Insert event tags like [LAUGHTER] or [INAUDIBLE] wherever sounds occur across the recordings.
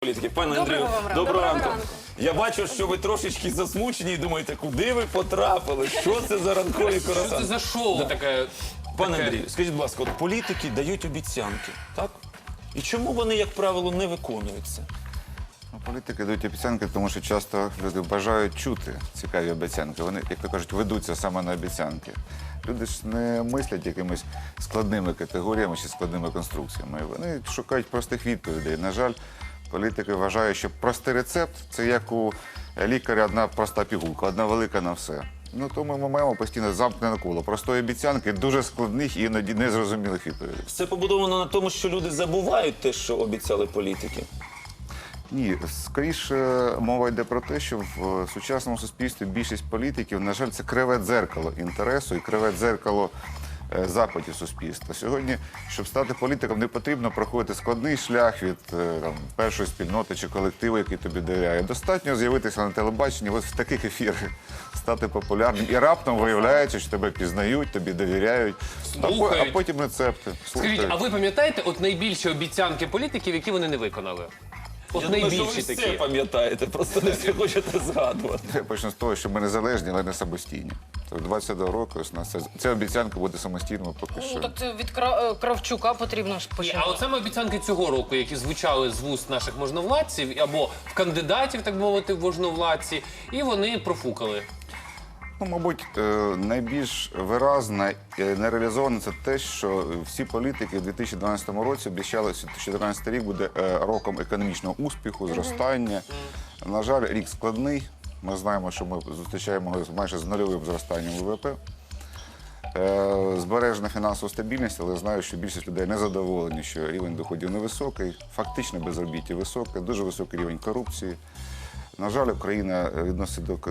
політики. Пане Андрію, доброго Доброго ранку. ранку. Я бачу, що ви трошечки засмучені і думаєте, куди ви потрапили? Що це за ранкові Що це за шоу таке? Пане таке? Андрію, скажіть, будь ласка, от політики дають обіцянки, так? І чому вони, як правило, не виконуються? Ну, Політики дають обіцянки, тому що часто люди бажають чути цікаві обіцянки. Вони, як то кажуть, ведуться саме на обіцянки. Люди ж не мислять якимись складними категоріями чи складними конструкціями. Вони шукають простих відповідей. На жаль, політики вважають, що простий рецепт це як у лікаря одна проста пігулка, одна велика на все. Ну тому ми маємо постійно замкнене коло простої обіцянки, дуже складних і іноді незрозумілих відповідей. Все побудовано на тому, що люди забувають те, що обіцяли політики. Ні, скоріше мова йде про те, що в е, сучасному суспільстві більшість політиків, на жаль, це криве дзеркало інтересу і криве дзеркало запитів суспільства. Сьогодні, щоб стати політиком, не потрібно проходити складний шлях від е, там, першої спільноти чи колективу, який тобі довіряє. Достатньо з'явитися на телебаченні, ось в таких ефірах стати популярним. І раптом виявляється, що тебе пізнають, тобі довіряють, а, а потім рецепти. Скажіть, а ви пам'ятаєте от найбільші обіцянки політиків, які вони не виконали? От Я думаю, що ви найбільші все такі. пам'ятаєте, просто не все хочете згадувати. Я почну з того, що ми незалежні, але не самостійні. Тобто 22 роки ось у нас ця, ця обіцянка буде самостійною поки що. Ну, так це від Кра- е, Кравчука потрібно ж Ні, починати. а от саме обіцянки цього року, які звучали з вуст наших можновладців або в кандидатів, так би мовити, в можновладці, і вони профукали. Ну, мабуть, е, найбільш виразне і нереалізоване це те, що всі політики в 2012 році обіцяли, що 2014 рік буде е, роком економічного успіху, зростання. На жаль, рік складний. Ми знаємо, що ми зустрічаємо майже з нульовим зростанням ВВП. Е, Збережена фінансова стабільність, але знаю, що більшість людей не задоволені, що рівень доходів невисокий, фактично безробіття високе, дуже високий рівень корупції. На жаль, Україна відносить до к-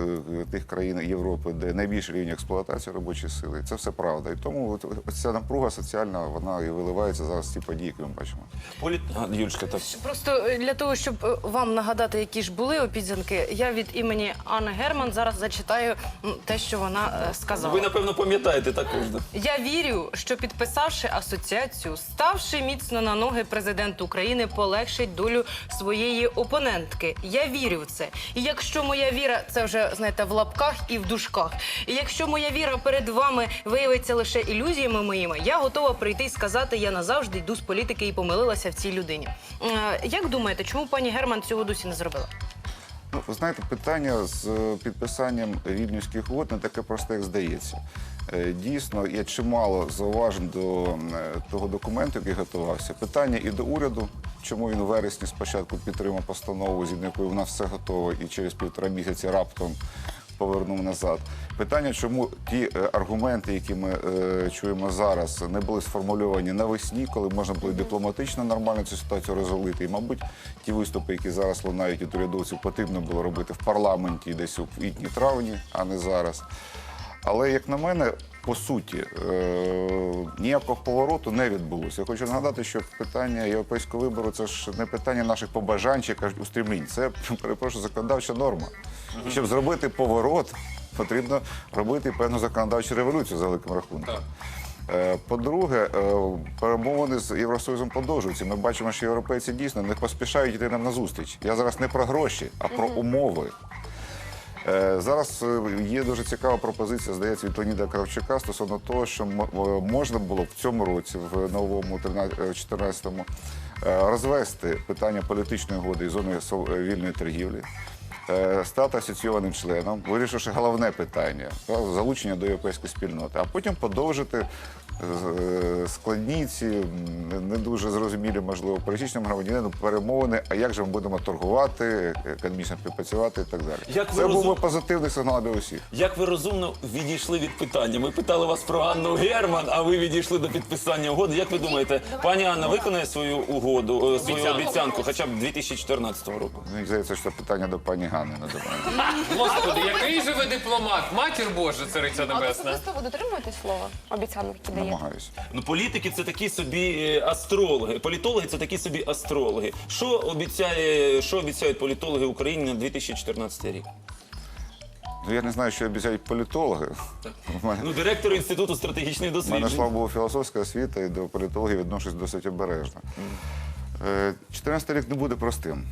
тих країн Європи, де найбільший рівень експлуатації робочої сили. Це все правда. І тому ось ця напруга соціальна вона і виливається зараз ці події, які ми бачимо. Політ... А, Юлічка, так. Просто е, для того, щоб е, вам нагадати, які ж були обіцянки, я від імені Анни Герман зараз зачитаю те, що вона е, сказала. Ви, напевно, пам'ятаєте також. Я вірю, що підписавши асоціацію, ставши міцно на ноги президент України полегшить долю своєї опонентки. Я вірю в це. І якщо моя віра, це вже знаєте, в лапках і в дужках. І якщо моя віра перед вами виявиться лише ілюзіями моїми, я готова прийти і сказати, я назавжди йду з політики і помилилася в цій людині. Е, Як думаєте, чому пані Герман цього досі не зробила? Ну, ви знаєте, питання з е, підписанням вільнюських угод не таке просте, як здається. Е, Дійсно, є чимало зауважень до е, того документу, який готувався. Питання і до уряду, чому він у вересні спочатку підтримав постанову, згідно якої в нас все готово, і через півтора місяці раптом повернув назад. Питання, чому ті е, аргументи, які ми е, чуємо зараз, не були сформульовані навесні, коли можна було дипломатично нормально цю ситуацію розголити. І, мабуть, ті виступи, які зараз лунають від урядовців, потрібно було робити в парламенті десь у квітні-травні, а не зараз. Але, як на мене, по суті, е, ніякого повороту не відбулося. Я хочу нагадати, що питання європейського вибору це ж не питання наших побажань чи кажуть устремлінь. Це [LAUGHS] перепрошую законодавча норма. І щоб зробити поворот, [LAUGHS] потрібно робити певну законодавчу революцію за великим рахунком. Е, По-друге, е, перемовини з Євросоюзом продовжуються. Ми бачимо, що європейці дійсно не поспішають йти нам на зустріч. Я зараз не про гроші, а про умови. Е, Зараз е, є дуже цікава пропозиція, здається, від Леоніда Кравчука стосовно того, що е, можна було в цьому році, в новому 14-му, розвести питання політичної угоди і зони вільної торгівлі, стати асоційованим членом, вирішивши головне питання залучення до європейської спільноти, а потім продовжити е, складні ці не- дуже зрозумілі, можливо, пересічним громадянину перемовини, а як же ми будемо торгувати, економічно співпрацювати і так далі. Як ви Це був розум- би позитивний сигнал для усіх. Як ви розумно відійшли від питання? Ми питали вас про Анну Герман, а ви відійшли до підписання угоди. Як ви думаєте, пані Анна виконає свою угоду, е, свою Обіцянку. обіцянку, хоча б 2014 року? Мені здається, що це питання до пані Ганни не до мене. Господи, який же ви дипломат? Матір Божа, цариця А небесна. особисто ви дотримуєтесь слова обіцянок, які даєте? Намагаюся. Ну, політики це такі собі е, астрологи. Політологи це такі собі астрологи. Що обіцяє, що обіцяють політологи Україні на 2014 рік? Ну, я не знаю, що обіцяють політологи. У мене, Ну, директор інституту стратегічних в мене досліджень. слава Богу, філософська освіта, і до політологів відношусь досить обережно. Е, 14 рік не буде простим.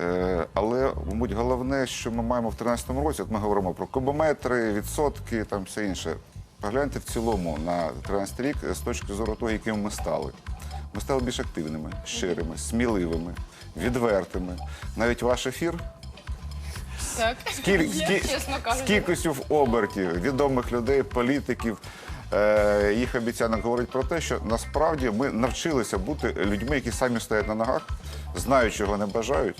Е, Але, мабуть, головне, що ми маємо в 2013 році, от ми говоримо про кубометри, відсотки, там все інше. Погляньте в цілому на 2013 рік з точки зору того, якими ми стали. Ми стали більш активними, щирими, сміливими, відвертими. Навіть ваш ефір Так. З кількістю в оберті відомих людей, політиків, їх обіцянок говорить про те, що насправді ми навчилися бути людьми, які самі стоять на ногах, знають, чого не бажають,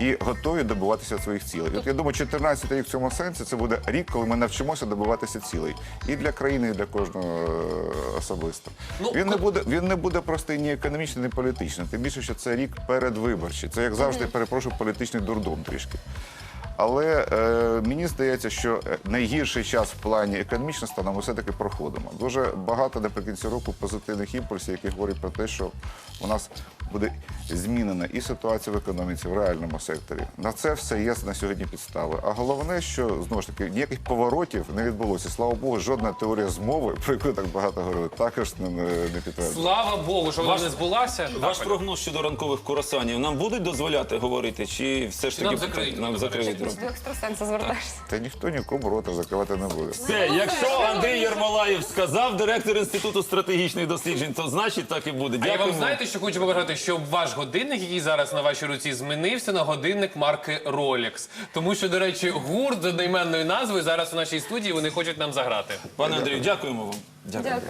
і готові добиватися своїх цілей. От я думаю, 14 рік в цьому сенсі це буде рік, коли ми навчимося добиватися цілей і для країни, і для кожного е, особисто. Ну, він не буде він не буде простий ні економічний, ні політичний. Тим більше, що це рік передвиборчий. Це як завжди, перепрошую, політичний дурдом трішки. Але е, мені здається, що е, найгірший час в плані економічного стану ми все-таки проходимо. Дуже багато наприкінці року позитивних імпульсів, які говорять про те, що у нас буде змінена і ситуація в економіці, в реальному секторі. На це все є на сьогодні підстави. А головне, що знову ж таки ніяких поворотів не відбулося. Слава Богу, жодна теорія змови, про яку так багато говорили, також не, не не підтверджена. Слава Богу, що вона Ваш- не збулася. Ваш Так, прогноз щодо ранкових курасанів нам будуть дозволяти говорити, чи все ж таки нам закриють нам закриють до екстрасенса звертаєшся. Та ніхто нікому рота закривати не буде. Все, якщо Андрій Єрмолаєв сказав, директор інституту стратегічних досліджень, то значить так і буде. А я вам знаєте, що хочу побажати, щоб ваш годинник, який зараз на вашій руці, змінився на годинник марки Rolex. Тому що, до речі, гурт з одноіменною назвою зараз у нашій студії вони хочуть нам заграти. Пане Андрію, дякуємо вам. Дякуємо.